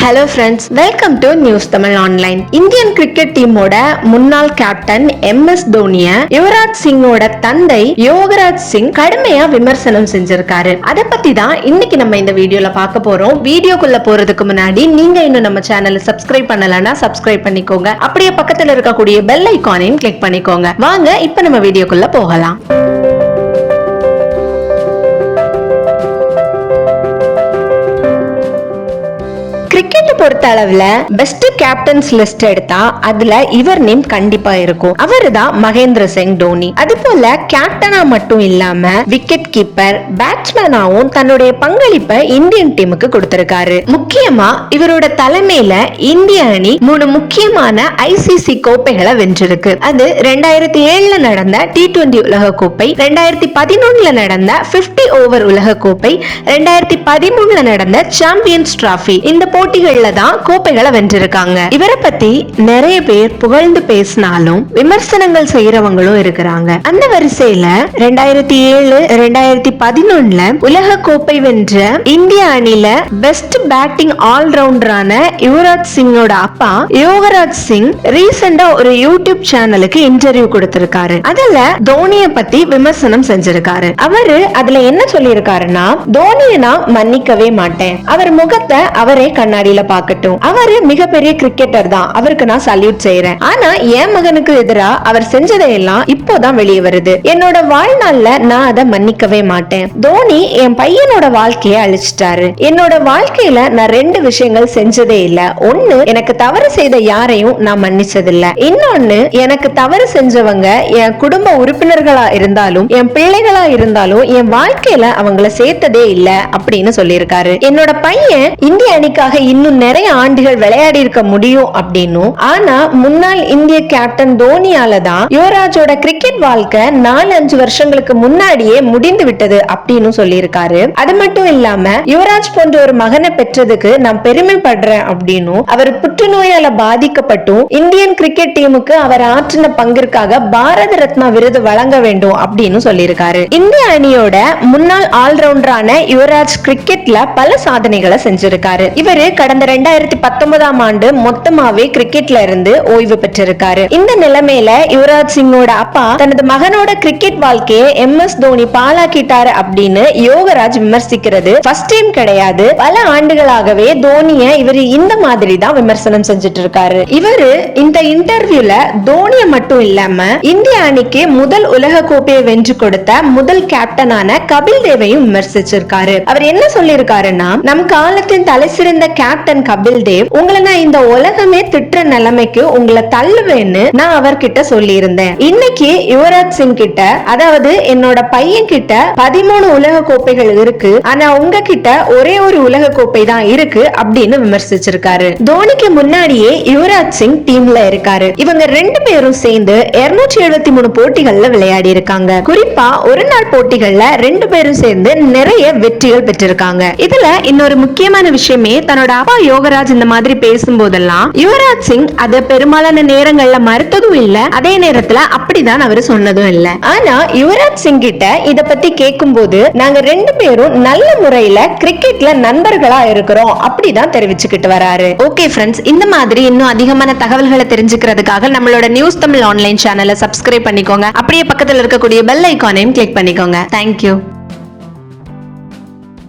Hello friends welcome to news Tamil online Indian cricket டீமோட முன்னாள் captain M S தோனிய யுவராஜ் சிங்கோட தந்தை யோகராஜ் சிங் கடுமையா விமர்சனம் செஞ்சிருக்காரு. அதை பத்தி தான் இன்னைக்கு நம்ம இந்த வீடியோல பார்க்க போறோம். வீடியோக்குள்ள போறதுக்கு முன்னாடி நீங்க இன்னும் நம்ம சேனலை சப்ஸ்கிரைப் பண்ணலன்னா சப்ஸ்கிரைப் பண்ணிக்கோங்க. அப்படியே பக்கத்துல இருக்கக்கூடிய பெல் ஐக்கானையும் கிளிக் பண்ணிக்கோங்க. வாங்க இப்ப நம்ம வீடியோக்குள்ள போகலாம். கிரிக்கெட் பொறுத்த அளவுல பெஸ்ட் கேப்டன்ஸ் லிஸ்ட் எடுத்தா அதுல இவர் நேம் கண்டிப்பா இருக்கும். அவர் தான் மகேந்திர சிங் தோனி. அது போல கேப்டனா மட்டும் இல்லாம விக்கெட் கீப்பர் பேட்ஸ்மேனாவும் தன்னுடைய பங்களிப்பை இந்தியன் டீமுக்கு கொடுத்திருக்காரு. முக்கியமா இவரோட தலைமையில இந்திய அணி மூணு முக்கியமான ஐசிசி கோப்பைகளை வென்றிருக்கு. அது ரெண்டாயிரத்தி ஏழுல நடந்த டி டுவெண்டி உலக கோப்பை ரெண்டாயிரத்தி பதினொன்னுல நடந்த பிப்டி ஓவர் உலக கோப்பை ரெண்டாயிரத்தி பதிமூணுல நடந்த சாம்பியன்ஸ் டிராபி இந்த போட்டிகள்ல தான் கோப்பைகளை வென்றிருக்காங்க. இவரை பத்தி நிறைய பேர் புகழ்ந்து பேசினாலும் விமர்சனங்கள் செய்யறவங்களும் இருக்கிறாங்க. அந்த வரிசையில ரெண்டாயிரத்தி ஏழு ரெண்டாயிரத்தி பதினொன்னுல உலக கோப்பை வென்ற இந்திய அணில பெஸ்ட் பேட்டிங் ஆல்ரவுண்டரான யுவராஜ் சிங்கோட அப்பா யோகராஜ் சிங் ரீசெண்டா ஒரு யூடியூப் சேனலுக்கு இன்டர்வியூ கொடுத்திருக்காரு. அதுல தோனிய பத்தி விமர்சனம் செஞ்சிருக்காரு. அவரு அதுல என்ன சொல்லியிருக்காருன்னா தோனியை நான் மன்னிக்கவே மாட்டேன். அவர் முகத்தை அவரே கண்ணாடியில பாக்கட்டும் அவரு மிகப்பெரிய கிரிக்கெட்டர் தான். அவருக்கு நான் சல்யூட் செய்யறேன் ஆனா என் மகனுக்கு எதிரா அவர் செஞ்சதையெல்லாம் இப்போதான் வெளியே வருது. என்னோட வாழ்நாள்ல நான் அதை மன்னிக்கவே மாட்டேன். தோனி என் பையனோட வாழ்க்கையை அழிச்சிட்டாரு. என்னோட வாழ்க்கையில நான் ரெண்டு விஷயங்கள் செஞ்சதே இல்ல. ஒண்ணு எனக்கு தவறு செய்த யாரையும் நான் மன்னிச்சதில்ல. இன்னொன்னு எனக்கு தவறு செஞ்சவங்க என் குடும்ப உறுப்பினர்களா இருந்தாலும் என் பிள்ளைகளா இருந்தாலும் என் வாழ்க்கையில அவங்கள சேர்த்ததே இல்ல அப்படின்னு சொல்லியிருக்காரு. என்னோட பையன் இந்திய அணிக்காக இன்னும் நிறைய ஆண்டுகள் விளையாடி இருக்க முடியும் அப்படின்னும். ஆனா முன்னாள் இந்திய கேப்டன் தோனியால தான் யுவராஜோட கிரிக்கெட் வாழ்க்கை நாலு அஞ்சு வருஷங்களுக்கு முன்னாடியே முடிந்து விட்டது அப்படின்னு சொல்லியிருக்காரு. அது மட்டும் இல்லாம யுவராஜ் போன்ற ஒரு மகனை பெற்றதுக்கு நான் பெருமைப்படுறேன் அப்படின்னும் அவர் புற்றுநோயால பாதிக்கப்பட்டும் இந்தியன் கிரிக்கெட் டீமுக்கு அவர் ஆற்றின பங்கிற்காக பாரத ரத்னா விருது வழங்க வேண்டும் அப்படின்னு சொல்லியிருக்காரு. இந்திய அணியோட முன்னாள் ஆல்ரவுண்டரான யுவராஜ் கிரிக்கெட் கிரிக்கெட்ல பல சாதனைகளை செஞ்சிருக்காரு. இவரு கடந்த ரெண்டாயிரத்தி பத்தொன்பதாம் ஆண்டு மொத்தமாவே கிரிக்கெட்ல இருந்து ஓய்வு பெற்றிருக்காரு. இந்த நிலைமையில யுவராஜ் சிங்கோட அப்பா தனது மகனோட கிரிக்கெட் வாழ்க்கையை எம் எஸ் தோனி பாலாக்கிட்டாரு அப்படின்னு யோகராஜ் விமர்சிக்கிறது ஃபர்ஸ்ட் டைம் கிடையாது. பல ஆண்டுகளாகவே தோனிய இவர் இந்த மாதிரி தான் விமர்சனம் செஞ்சுட்டு இருக்காரு இவரு இந்த இன்டர்வியூல தோனிய மட்டும் இல்லாம இந்திய அணிக்கு முதல் உலக கோப்பையை வென்று கொடுத்த முதல் கேப்டனான கபில் தேவையும் விமர்சிச்சிருக்காரு. அவர் என்ன சொல்லியிருக்காருன்னா நம் காலத்தின் தலை சிறந்த கேப்டன் கபில் தேவ் உங்களை நான் இந்த உலகமே திட்டுற நிலைமைக்கு உங்களை தள்ளுவேன்னு நான் அவர்கிட்ட சொல்லியிருந்தேன். இன்னைக்கு யுவராஜ் சிங் கிட்ட அதாவது என்னோட பையன் கிட்ட பதிமூணு உலக கோப்பைகள் இருக்கு. ஆனா உங்ககிட்ட ஒரே ஒரு உலக கோப்பை தான் இருக்கு அப்படின்னு விமர்சிச்சிருக்காரு. தோனிக்கு முன்னாடியே யுவராஜ் சிங் டீம்ல இருக்காரு. இவங்க ரெண்டு பேரும் சேர்ந்து 273 எழுபத்தி மூணு போட்டிகள்ல விளையாடி இருக்காங்க குறிப்பா ஒரு நாள் போட்டிகள்ல ரெண்டு பேரும் சேர்ந்து நிறைய வெற்றிகள் பெற்றிருக்காங்க. இதுல இன்னொரு முக்கியமான விஷயமே தன்னோட அப்பா யோகராஜ் இந்த மாதிரி பேசும்போதெல்லாம் யுவராஜ் சிங் அதை பெரும்பாலான நேரங்கள்ல மறுத்ததும் இல்ல அதே நேரத்துல அப்படிதான் அவர் சொன்னதும் இல்ல. ஆனா யுவராஜ் சிங் கிட்ட இத பத்தி கேட்கும்போது நாங்க ரெண்டு பேரும் நல்ல முறையில கிரிக்கெட்ல நண்பர்களா இருக்கிறோம் அப்படிதான் தெரிவிச்சுக்கிட்டு வராரு. ஓகே ஃப்ரெண்ட்ஸ் இந்த மாதிரி இன்னும் அதிகமான தகவல்களை தெரிஞ்சுக்கிறதுக்காக நம்மளோட நியூஸ் தமிழ் ஆன்லைன் சேனலை சப்ஸ்கிரைப் பண்ணிக்கோங்க. அப்படியே பக்கத்துல இருக்கக்கூடிய பெல் ஐக்கானையும் கிளிக் பண்ணிக்கோங்க. தேங்க்யூ